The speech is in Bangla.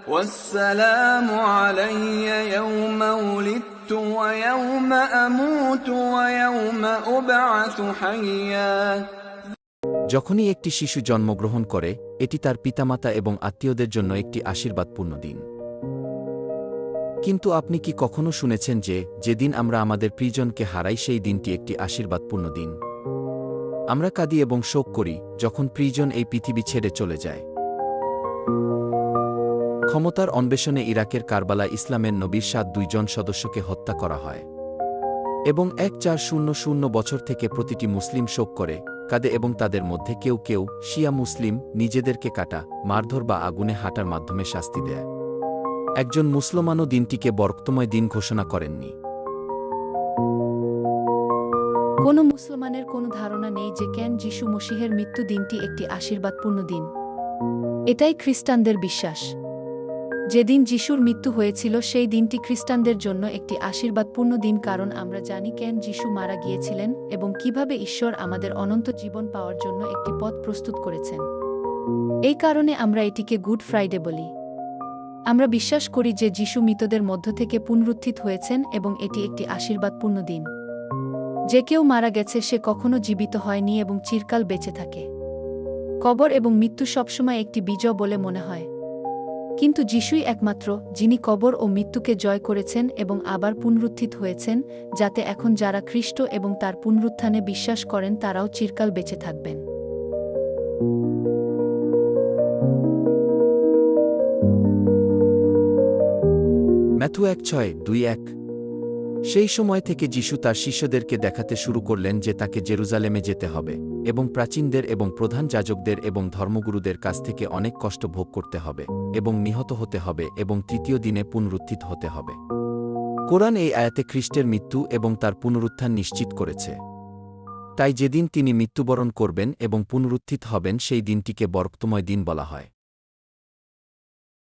والسلام علي يوم ولدت ويوم أموت ويوم أبعث حيا যখনই একটি শিশু জন্মগ্রহণ করে এটি তার পিতামাতা এবং আত্মীয়দের জন্য একটি আশীর্বাদপূর্ণ দিন কিন্তু আপনি কি কখনো শুনেছেন যে যেদিন আমরা আমাদের প্রিয়জনকে হারাই সেই দিনটি একটি আশীর্বাদপূর্ণ দিন আমরা কাঁদি এবং শোক করি যখন প্রিয়জন এই পৃথিবী ছেড়ে চলে যায় ক্ষমতার অন্বেষণে ইরাকের কারবালা ইসলামের নবীর সাত দুইজন সদস্যকে হত্যা করা হয়। এবং এক চার শূন্য শূন্য বছর থেকে প্রতিটি মুসলিম শোক করে, কাঁদে এবং তাদের মধ্যে কেউ কেউ শিয়া মুসলিম নিজেদেরকে কাটা, মারধর বা আগুনে হাঁটার মাধ্যমে শাস্তি দেয়। একজন মুসলমানও দিনটিকে বরক্তময় দিন ঘোষণা করেননি। কোনো মুসলমানের কোনো ধারণা নেই যে কেন যিশু মসিহের মৃত্যু দিনটি একটি আশীর্বাদপূর্ণ দিন। এটাই খ্রিস্টানদের বিশ্বাস। যেদিন যিশুর মৃত্যু হয়েছিল, সেই দিনটি খ্রিস্টানদের জন্য একটি আশীর্বাদপূর্ণ দিন, কারণ আমরা জানি কেন যিশু মারা গিয়েছিলেন এবং কীভাবে ঈশ্বর আমাদের অনন্ত জীবন পাওয়ার জন্য একটি পথ প্রস্তুত করেছেন। এই কারণে আমরা এটিকে গুড ফ্রাইডে বলি। আমরা বিশ্বাস করি যে যিশু মৃতদের মধ্য থেকে পুনরুত্থিত হয়েছেন এবং এটি একটি আশীর্বাদপূর্ণ দিন। যে কেউ মারা গেছে, সে কখনো জীবিত হয়নি এবং চিরকাল বেঁচে থাকে। কবর এবং মৃত্যু সবসময় একটি বিজয় বলে মনে হয়। কিন্তু যিশুই একমাত্র, যিনি কবর ও মৃত্যুকে জয় করেছেন এবং আবার পুনরুত্থিত হয়েছেন, যাতে এখন যারা খ্রিস্ট এবং তার পুনরুত্থানে বিশ্বাস করেন তারাও চিরকাল বেঁচে থাকবেন। ম্যাথু এক ছয় দুই এক সেই সময় থেকে যিশু তার শিষ্যদেরকে দেখাতে শুরু করলেন যে তাকে জেরুজালেমে যেতে হবে এবং প্রাচীনদের এবং প্রধান যাজকদের এবং ধর্মগুরুদের কাছ থেকে অনেক কষ্ট ভোগ করতে হবে এবং নিহত হতে হবে এবং তৃতীয় দিনে পুনরুত্থিত হতে হবে। কোরআন এই আয়াতে খ্রিস্টের মৃত্যু এবং তার পুনরুত্থান নিশ্চিত করেছে। তাই যেদিন তিনি মৃত্যুবরণ করবেন এবং পুনরুত্থিত হবেন সেই দিনটিকে বরক্তময় দিন বলা হয়।